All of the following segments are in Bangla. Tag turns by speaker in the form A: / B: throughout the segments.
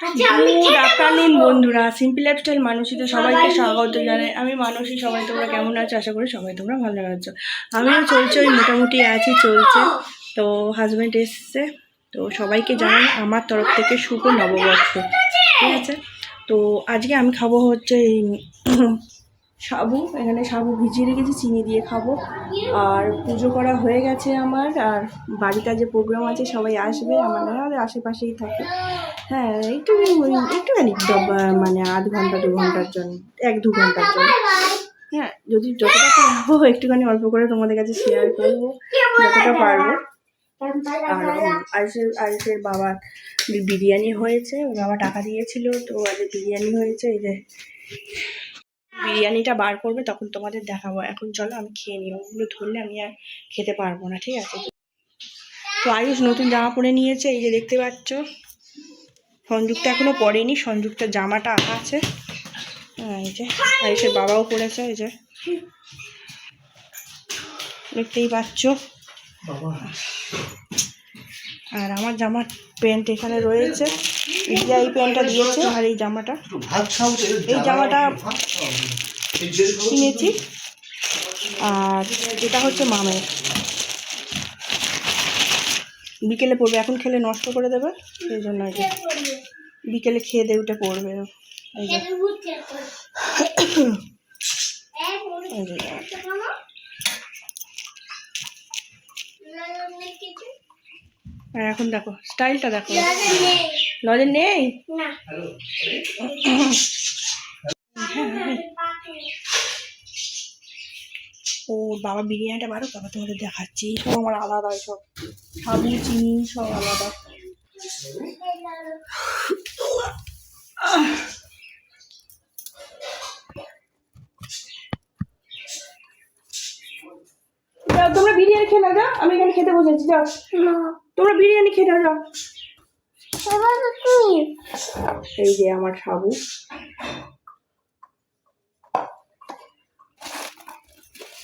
A: গুড আফটারনুন বন্ধুরা। সিম্পল লাইফস্টাইল মানুষই তো সবাইকে স্বাগত জানাই। আমি মানুষই সবাই তোমরা কেমন আছো? আশা করি সবাই তোমরা ভালো আছো। আমিও চলছে ওই মোটামুটি আছি চলছে। তো হাজব্যান্ড এসছে। তো সবাইকে জানাই আমার তরফ থেকে শুভ নববর্ষ। ঠিক আছে? তো আজকে আমি খাব হচ্ছে এই সাবু এখানে সাবু ভিজিয়ে রেখেছি, চিনি দিয়ে খাব। আর পুজো করা হয়ে গেছে আমার, আর বাড়িতে যে প্রোগ্রাম আছে, সবাই আসবে, আমার আমাদের আশেপাশেই থাকে। হ্যাঁ একটু, একটুখানি মানে আধ ঘণ্টা, দু ঘণ্টার জন্য, এক, দু ঘণ্টার জন্য। হ্যাঁ যদি যতটা পারব, একটুখানি অল্প করে তোমাদের কাছে শেয়ার করব, যতটা পারব। আর আরিসের আরিসের বাবা বিরিয়ানি হয়েছে বাবা টাকা দিয়েছিল, তো আজ বিরিয়ানি হয়েছে, এই যে বিরিয়ানিটা বার করবে তখন তোমাদের দেখাবো। এখন চলো আমি খেয়ে নিই। ওগুলো ধরলে আমি আর খেতে পারব না ঠিক আছে? তো আয়ুষ নতুন জামা পরে নিয়েছে এই যে দেখতে পাচ্ছ। সংযুক্ত এখনও পরেনি সংযুক্ত জামাটা আঁকা আছে। হ্যাঁ, এই যে আয়ুষের বাবাও পরেছে এই যে। দেখতেই পাচ্ছ। আর আমার জামার প্যান্ট এখানে রয়েছে। ইন্ডিয়া এই প্যান্টটা দিয়েছে আর এই জামাটা। এই জামাটা কিনেছি। আর এটা হচ্ছে মামের। বিকেলে পড়বে, এখন খেলে নষ্ট করে দেবে, সেই জন্য আর বিকেলে খেয়ে দিয়ে উঠে পড়বে। এই যে। আর এখন দেখো স্টাইলটা দেখো। লজেন নেই? ও বাবা বিরিয়ানিটা বারো তারপর তোমাদের দেখাচ্ছি। সব আমার আলাদা, সব সাবু চিনি, সব আলাদা। যাও তোমরা বিরিয়ানি খেয়ে যাও আমি এখানে খেতে বসেছি যাও। তোমরা বিরিয়ানি খেয়ে নাও যাও। এই যে আমার সাবু।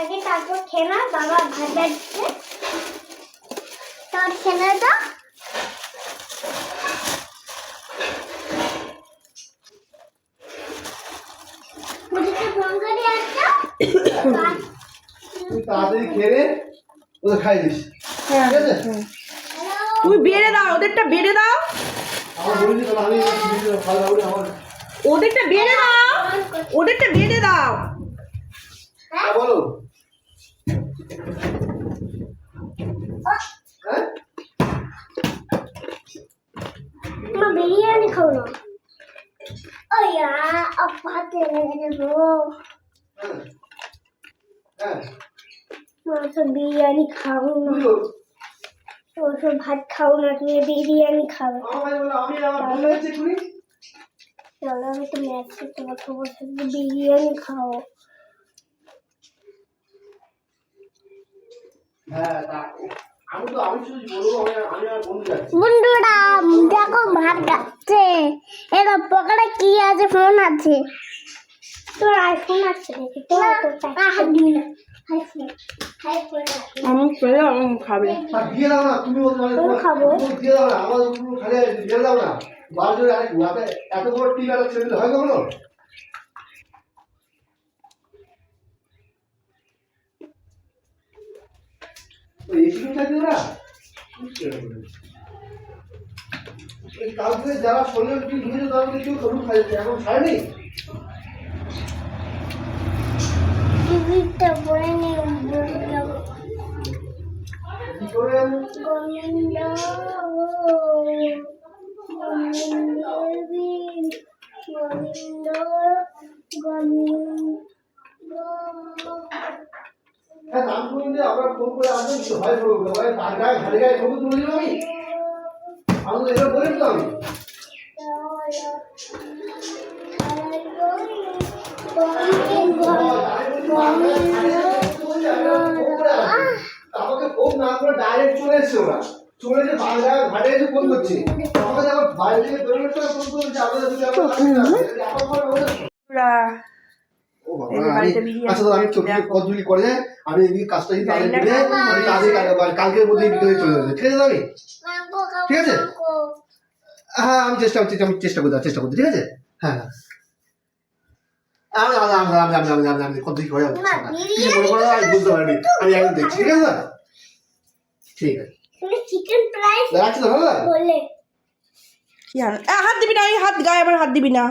B: আগে তারপর খেলা বাবা ভাত দিচ্ছে তার খেয়ে তো
C: তাড়াতাড়ি খেয়ে ওদের খাই দিস।
A: হ্যাঁ
C: ঠিক আছে?
A: তুমি বেড়ে দাও ওদেরটা বেড়ে দাও। ওদেরটা বেড়ে দাও ওদেরটা বেড়ে দাও।
C: হ্যাঁ, বলো। হ্যাঁ?
B: মা বিরিয়ানি খাও না। ওয়া আপাতে দেবো।
C: হ্যাঁ হ্যাঁ।
B: তো বিরিয়ানি খাও না।
C: বুঝলো?
B: ভাত খাও না তুমি বিরিয়ানি
C: এক্ষুনি।
B: চলো আমি তো ম্যাচে তোমাকে বলছি বিরিয়ানি খাও।
C: হ্যাঁ তা- আমি তো আমি শুধু বলব আমি আমি আমার বন্ধু যাচ্ছি।
B: বন্ধুরা দেখো ভাত খাচ্ছে এরা পকেটে কি আছে ফোন আছে? তোর আইফোন আছে নাকি? তোর আইফোন
A: আমি খেলে আমি খাবে।
C: দিয়ে দাও না তুমি মানে
B: খাব।
C: দিয়ে দাও না আমার পুরো দিয়ে দাও না। বার আরেক রাতে এত বড় টিম ছেড়ে হয় কখনো? ওই এসি রুম থাকে ওরা ওই কালকে যারা শরীরে কেউ সরু এখন খায়নি
B: টিভিটা পরে নে
C: কি করে
B: গোবিন্দ গোবিন্দ গোবিন্দ গোবিন্দ
C: নাম শুনলে আমরা ফোন করে আসব হয় তার গায়ে, ঘাড়ে গায়ে ছবি তুলে দিলাম আমি? আমি তো এগুলো বলে দিলাম এসছে ওরা চলে যে বাংলার ঘাটে এসে ফোন করছে আমাদের আবার বাইরে বেরোনোর সময় ফোন করছে
A: আমাদের দুটো
C: আমি আমি হ্যাঁ আমি চেষ্টা করছি আমি চেষ্টা করছি চেষ্টা করছি ঠিক আছে হ্যাঁ আমি আমি আমি আমি আমি আমি আমি কত বুঝতে পারিনি আমি একদম দেখছি ঠিক আছে ঠিক আছে।
B: চিকেন ফ্রাই
C: রাখছি তো
B: বলে।
A: কি আর হাত দিবি না ওই হাত গায়ে আমার হাত দিবি না।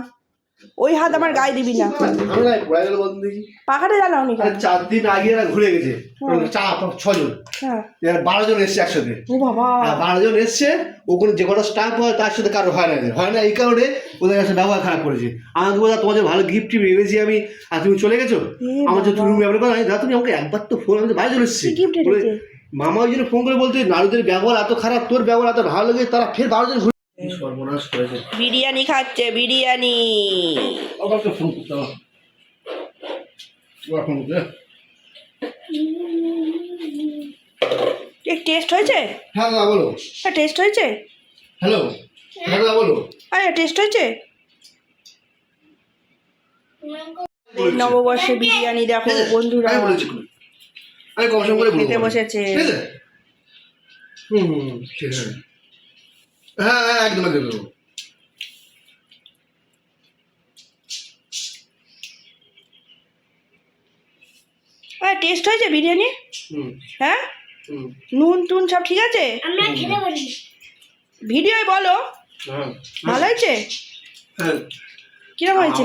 A: ওই হাত আমার গায়ে দিবি না।
C: আমি
A: পাখাটা জ্বালাও নি
C: চার দিন আগে এরা ঘুরে গেছে। চার ছজন।
A: হ্যাঁ।
C: বারো জন এসছে একসাথে।
A: ও বাবা।
C: আর বারো জন এসছে ওখানে যে কটা স্টাফ হয় তার সাথে কারও হয় না। হয় না এই কারণে ওদের কাছে ব্যবহার খারাপ করেছে। আমাকে বলে তোমাদের ভালো গিফট টিফট এনেছি আমি। আর তুমি চলে গেছো? আমার যে তুমি ব্যবহার করো দাদা তুমি আমাকে একবার তো ফোন আমি বাইরে চলে এসেছি। মামা ওই জন্য ফোন করে বলতে নারুদের ব্যবহার এত খারাপ তোর ব্যবহার এত ভালো লাগে তারা ফের বারো জন ঘুরে সর্বনাশ করেছে।
A: বিরিয়ানি খাচ্ছে বিরিয়ানি।
C: আবার ফোন করতে ফোন
A: টেস্ট হয়েছে?
C: হ্যাঁ দাদা বলো।
A: হ্যাঁ টেস্ট হয়েছে?
C: হ্যালো। হ্যাঁ দাদা বলো।
A: আরে টেস্ট হয়েছে? নববর্ষে বিরিয়ানি দেখো বন্ধুরা।
C: আমি কম সম করে
A: খেতে বসেছে।
C: হুম হুম হ্যাঁ হ্যাঁ একদম একদম
A: টেস্ট হয়েছে বিরিয়ানি? হ্যাঁ? নুন টুন সব ঠিক আছে? ভিডিওয় বলো। ভালো হয়েছে? কিরম হয়েছে?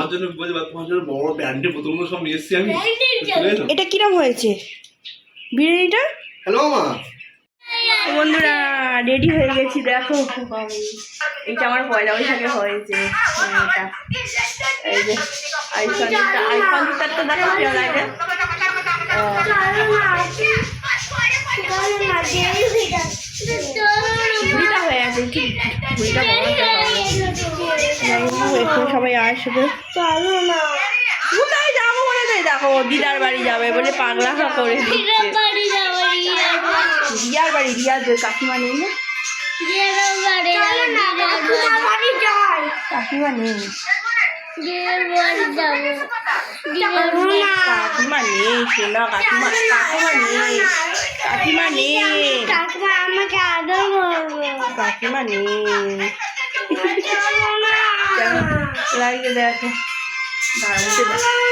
A: এটা কিরম হয়েছে? বিরিয়ানিটা?
C: হ্যালো মা।
A: বন্ধুরা রেডি হয়ে গেছি দেখো। এটা আমার পয়লা বৈশাখে হয়েছে। হ্যাঁ, এটা। এই যে আইফোনটা আইফোনটা তো দেখো লাগে হয়ে আছে কি সবাই আসবে।
B: চলো না
A: কোথায় যাব বলে তো এই দেখো দিদার বাড়ি যাবে বলে পাগলা করে দিচ্ছে।
B: বাড়ি যাব
A: রিয়ার বাড়ি। রিয়ার যে কাকিমা নেই না? কাকিমা নেই। কাকিমা নেই কাকিমা কাকিমা নেই। কাকিমা নেই।
B: কাকিমা আমাকে আদর
A: কাকিমা নেই। লাগে দেখো। দাঁড়াতে দেখো।